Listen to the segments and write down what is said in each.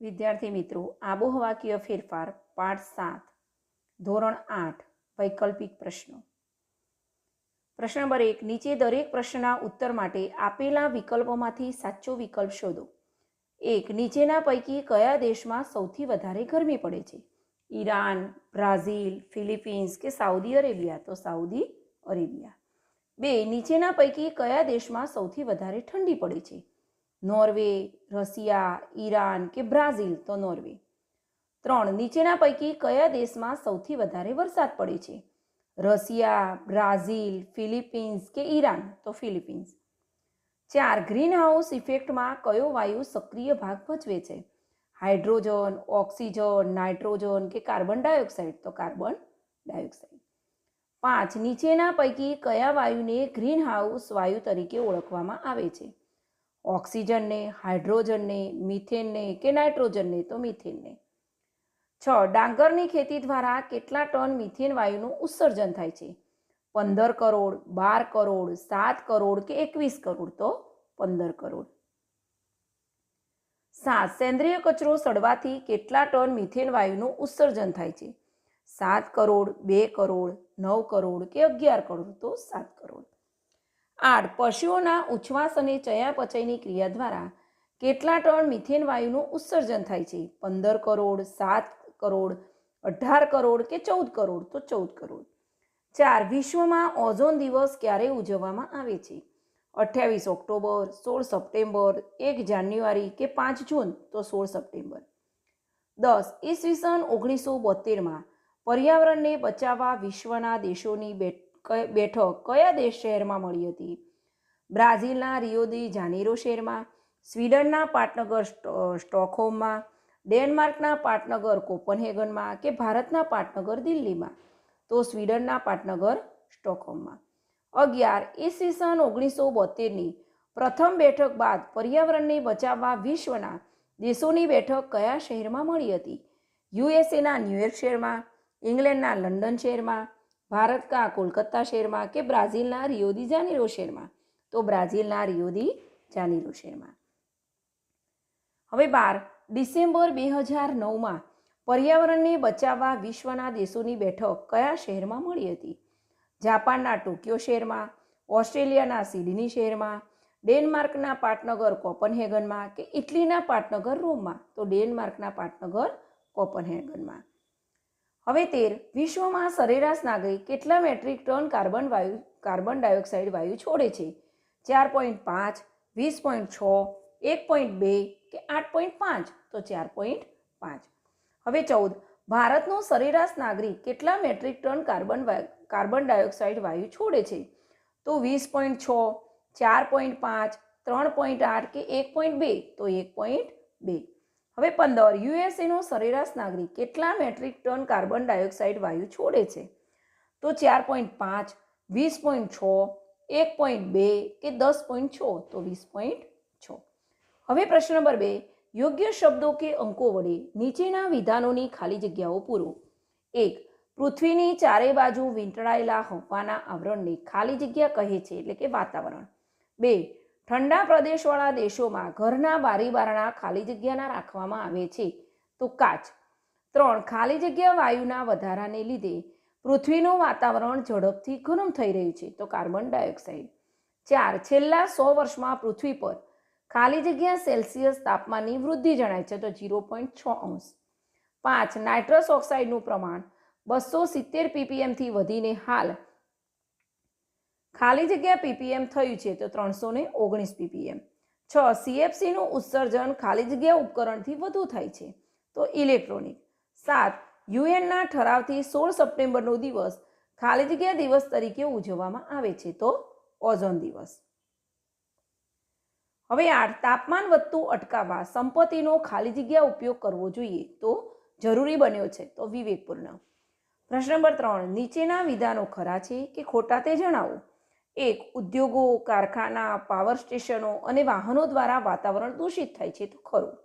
વિદ્યાર્થી મિત્રો, આબોહવાકીય ફેરફાર, પાઠ સાત, ધોરણ આઠ, વૈકલ્પિક પ્રશ્નો. પ્રશ્ન નંબર એક, નીચે દરેક પ્રશ્નના ઉત્તર માટે આપેલા વિકલ્પોમાંથી સાચો વિકલ્પ શોધો. એક, નીચેના પૈકી કયા દેશમાં સૌથી વધારે ગરમી પડે છે? ઈરાન, બ્રાઝિલ, ફિલિપિન્સ કે સાઉદી અરેબિયા? તો સાઉદી અરેબિયા. બે, નીચેના પૈકી કયા દેશમાં સૌથી વધારે ઠંડી પડે છે? નોર્વે, રશિયા, ઈરાન કે બ્રાઝિલ? તો નોર્વે. ત્રણ, નીચેના પૈકી કયા દેશમાં સૌથી વધારે વરસાદ પડે છે? રશિયા, બ્રાઝિલ, ફિલિપિન્સ કે ઈરાન? તો ફિલિપિન્સ. ચાર, ગ્રીનહાઉસ ઇફેક્ટમાં કયો વાયુ સક્રિય ભાગ ભજવે છે? હાઇડ્રોજન, ઓક્સિજન, નાઇટ્રોજન કે કાર્બન ડાયોક્સાઇડ? તો કાર્બન ડાયોક્સાઇડ. પાંચ, નીચેના પૈકી કયા વાયુને ગ્રીનહાઉસ વાયુ તરીકે ઓળખવામાં આવે છે? ઓક્સિજનને, હાઇડ્રોજનને, મિથેનને કે નાઇટ્રોજનને તો મિથેનને. છ, ડાંગરની ખેતી દ્વારા કેટલા ટન મિથેન વાયુનું ઉત્સર્જન થાય છે? પંદર કરોડ, બાર કરોડ, સાત કરોડ કે એકવીસ કરોડ તો પંદર કરોડ. સાત, સેન્દ્રિય કચરો સડવાથી કેટલા ટન મિથેન વાયુનું ઉત્સર્જન થાય છે? સાત કરોડ, બે કરોડ, નવ કરોડ કે અગિયાર કરોડ તો સાત કરોડ. આઠ પશુઓના ઉચ્છવાસ અને ચયાપચયની ક્રિયા દ્વારા કેટલા ટન મિથેન વાયુનું ઉત્સર્જન થાય છે? પંદર કરોડ, સાત કરોડ, અઢાર કરોડ કે ચૌદ કરોડ? તો ચૌદ કરોડ. ચાર, વિશ્વમાં ઓઝોન દિવસ ક્યારે ઉજવવામાં આવે છે? અઠ્યાવીસ ઓક્ટોબર, સોળ સપ્ટેમ્બર, એક જાન્યુઆરી કે પાંચ જૂન? તો સોળ સપ્ટેમ્બર. દસ, ઈસવીસન ઓગણીસો બોતેરમાં પર્યાવરણને બચાવવા વિશ્વના દેશોની બેઠક કયા દેશ શહેરમાં મળી હતી? બ્રાઝિલના રિયોદી જાનેરો શહેરમાં, સ્વીડનના પાટનગર સ્ટોકહોમમાં, ડેનમાર્કના પાટનગર કોપનહેગનમાં કે ભારતના પાટનગર દિલ્હીમાં? તો સ્વીડનના પાટનગર સ્ટોકહોમમાં. અગિયાર ઈસવીસન ઓગણીસો બોતેરની પ્રથમ બેઠક બાદ પર્યાવરણને બચાવવા વિશ્વના દેશોની બેઠક કયા શહેરમાં મળી હતી? યુએસએના ન્યુયોર્ક શહેરમાં, ઇંગ્લેન્ડના લંડન શહેરમાં ભારત કા કોલકાતા શહેરમાં કે બ્રાઝિલના રિયોદી જાનેરો શહેરમાં તો બ્રાઝિલના રિયોદી જાનેરો શહેરમાં હવે બાર, ડિસેમ્બર બે હજાર નવમાં પર્યાવરણને બચાવવા વિશ્વના દેશોની બેઠક કયા શહેરમાં મળી હતી? જાપાનના ટોક્યો શહેરમાં ઓસ્ટ્રેલિયાના સિડની શહેરમાં ડેનમાર્કના પાટનગર કોપનહેગનમાં કે ઇટલીના પાટનગર રોમમાં? તો ડેનમાર્કના પાટનગર કોપનહેગનમાં. હવે તેર. વિશ્વમાં સરેરાશ નાગરિક કેટલા મેટ્રિક ટન કાર્બન વાયુ, કાર્બન ડાયોક્સાઇડ વાયુ છોડે છે? ચાર પોઈન્ટ પાંચ, વીસ પોઈન્ટ છ, એક પોઈન્ટ બે કે આઠ પોઈન્ટ પાંચ? તો ચાર પોઈન્ટ પાંચ. હવે ચૌદ. ભારતનો સરેરાશ નાગરિક કેટલા metric ton carbon carbon dioxide વાયુ છોડે છે? તો વીસ પોઈન્ટ છ, ચાર પોઈન્ટ પાંચ, ત્રણ પોઈન્ટ આઠ કે એક પોઈન્ટ બે? તો એક પોઈન્ટ બે. હવે પંદર, યુએસએનો સરેરાશ નાગરિક કેટલા મેટ્રિક ટન કાર્બન ડાયોક્સાઇડ વાયુ છોડે છે? તો ચાર પોઈન્ટ પાંચ, વીસ પોઈન્ટ છ, એક પોઈન્ટ બે કે દસ પોઈન્ટ છ? તો વીસ પોઈન્ટ છ. હવે પ્રશ્ન નંબર બે, યોગ્ય શબ્દો કે અંકો વડે નીચેના વિધાનોની ખાલી જગ્યાઓ પૂરો. એક, પૃથ્વીની ચારે બાજુ વીંટળાયેલા હવાના આવરણને ખાલી જગ્યા કહે છે એટલે કે વાતાવરણ. બે ઠંડા પ્રદેશવાળા દેશોમાં ઘરના બારી બારણા ખાલી જગ્યાના રાખવામાં આવે છે. તો કાચ. ત્રણ, ખાલી જગ્યા વાયુના વધારાને લીધે પૃથ્વીનું વાતાવરણ ઝડપથી ગરમ થઈ રહ્યું છે. તો કાર્બન ડાયોક્સાઇડ. ચાર, છેલ્લા સો વર્ષમાં પૃથ્વી પર ખાલી જગ્યા સેલ્સિયસ તાપમાનની વૃદ્ધિ જણાય છે. તો ઝીરો પોઈન્ટ છ અંશ. પાંચ, નાઇટ્રસ ઓક્સાઇડનું પ્રમાણ બસો સિત્તેર પીપીએમથી વધીને હાલ ખાલી જગ્યા પીપીએમ થયું છે તો ત્રણસો ને ઓગણીસ પીપીએમ. છ સીએફસીનું ઉત્સર્જન ખાલી જગ્યા ઉપકરણથી વધુ થાય છે તો ઇલેક્ટ્રોનિક. સાત યુએનના ઠરાવથી સોળ સપ્ટેમ્બરનો દિવસ ખાલી જગ્યા દિવસ તરીકે ઉજવવામાં આવે છે તો ઓઝોન દિવસ. હવે આઠ, તાપમાન વધતું અટકાવવા સંપત્તિનો ખાલી જગ્યા ઉપયોગ કરવો જોઈએ તો જરૂરી બન્યો છે તો વિવેકપૂર્ણ. પ્રશ્ન નંબર ત્રણ, નીચેના વિધાનો ખરા છે કે ખોટા તે જણાવો? એક ઉદ્યોગો, કારખાના પાવર સ્ટેશનો અને વાહનો દ્વારા વાતાવરણ દૂષિત થાય છે તો ખરું.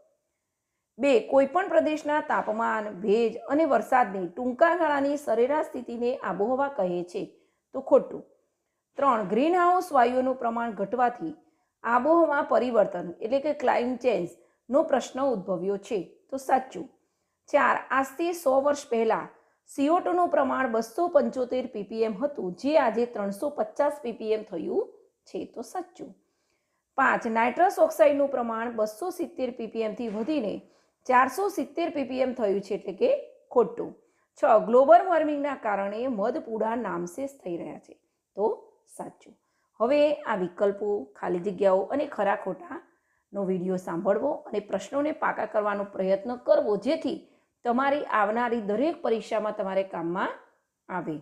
બે, કોઈપણ પ્રદેશના તાપમાન, ભેજ અને વરસાદની ટૂંકા ગાળાની સરેરાશ સ્થિતિને આબોહવા કહે છે તો ખોટું. ત્રણ ગ્રીનહાઉસ વાયુઓનું પ્રમાણ ઘટવાથી આબોહવા પરિવર્તન એટલે કે ક્લાઇમેટ ચેન્જનો પ્રશ્ન ઉદ્ભવ્યો છે તો સાચું. ચાર, આજથી સો વર્ષ પહેલાં સીઓ ટુનું પ્રમાણ બસો પંચોતેર પીપીએમ હતું, જે આજે ત્રણસો પચાસ પીપીએમ થયું છે, તો સાચું. પાંચ, નાઇટ્રસ ઓક્સાઇડનું પ્રમાણ બસો સિત્તેર પીપીએમથી વધીને ચારસો સિત્તેર પીપીએમ થયું છે, એટલે કે ખોટું. છ, ગ્લોબલ વોર્મિંગના કારણે મધપૂડા નામશેષ થઈ રહ્યા છે, તો સાચું. હવે આ વિકલ્પો, ખાલી જગ્યાઓ અને ખરા ખોટાનો વીડિયો સાંભળવો અને પ્રશ્નોને પાકા કરવાનો પ્રયત્ન કરવો, જેથી તમારી આવનારી દરેક પરીક્ષામાં તમારે કામમાં આવે.